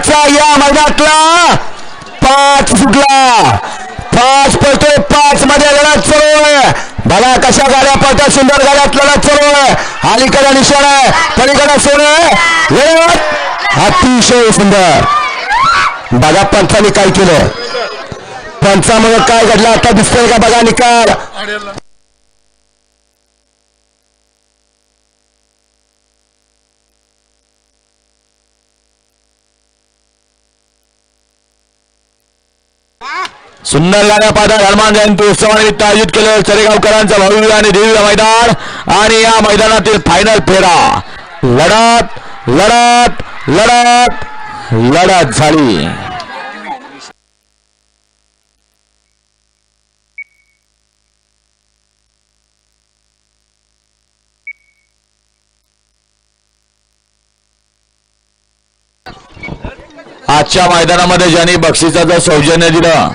आजचा या मैदानातला पाच फुटला. पाच पळतोय पाच मध्ये लढत सुरू आहे बघा कशा गाड्या पळतात सुंदर गाड्यात लढत सुरू आहे अलीकडे निशाण आहे पलीकडे सोन. लढत अतिशय सुंदर. बघा पंचाने काय केलं. पंचामुळे काय घडलं? आता दिसतोय का? बघा निकाल. सुंदर गाण्या पाहतात हनुमान जयंती उत्सवानिमित्त आयोजित केलं चरेगावकरांचा भव्य आणि दिव्य मैदान आणि या मैदानातील फायनल फेरा. लढत लढत लढत लढत झाली. आजच्या मैदानामध्ये ज्यांनी बक्षिसाचं सौजन्य दिलं